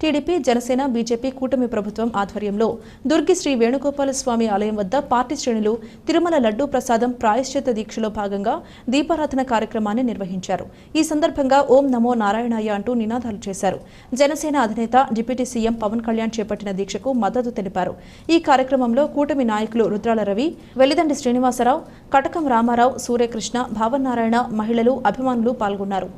TDP Janasena BJP కూటమి ప్రభుత్వం ఆధ్వర్యంలో దుర్గి శ్రీ వేణుగోపాల స్వామి ఆలయం వద్ద పార్టీ శ్రేణులు తిరుమల లడ్డూ ప్రసాదం ప్రాయశ్చిత దీక్షలో భాగంగా దీపారాధన కార్యక్రమాన్ని నిర్వహించారు. ఈ సందర్భంగా ఓం నమో నారాయణాయ అంటూ నినాదాలు చేశారు. జనసేన అధినేత డిప్యూటీ సీఎం పవన్ కళ్యాణ్ చేపట్టిన దీక్షకు మద్దతు తెలిపారు. ఈ కార్యక్రమంలో కూటమి నాయకులు రుద్రాల రవి వెల్లిదండి శ్రీనివాసరావు కటకం రామారావు సూర్యకృష్ణ భావనారాయణ మహిళలు అభిమానులు పాల్గొన్నారు.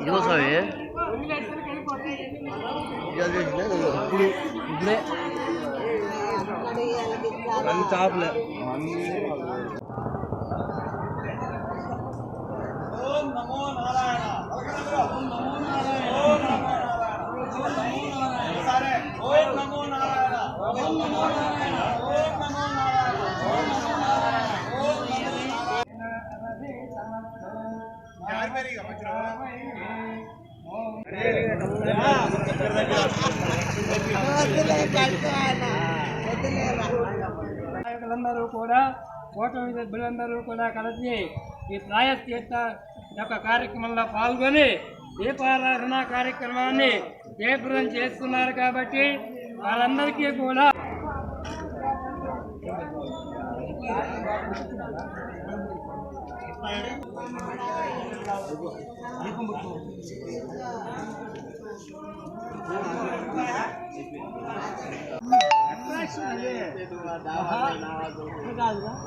ఇదిగో స్వామి ఇప్పుడే. రెండు చేపలే. నాయకులందరూ కూడా కూటమి సభ్యులందరూ కూడా కలిసి ఈ ప్రాయశ్చిత్త యొక్క కార్యక్రమంలో పాల్గొని దీపారాధన కార్యక్రమాన్ని జయప్రదం చేస్తున్నారు కాబట్టి వాళ్ళందరికీ కూడా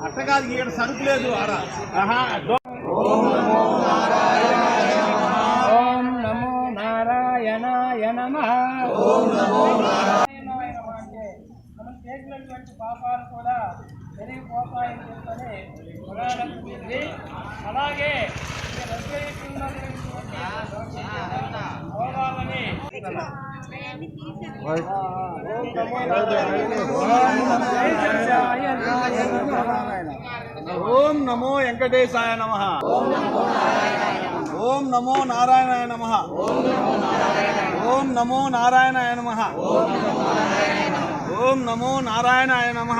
అట్టకాదు ఇక్కడ సరుకు లేదు ఆడ ఓం నమో నారాయణాయ నమ. మనం చేసినటువంటి పాపాలు కూడా జరిగిపోతాయని పురాణం చెప్పింది అలాగే భోగాలని ఓం నమో వెంకటేశాయ నమ. ఓం నమో నారాయణాయ నమ. ఓం నమో నారాయణాయ నమ. ఓం నమో నారాయణాయ నమ.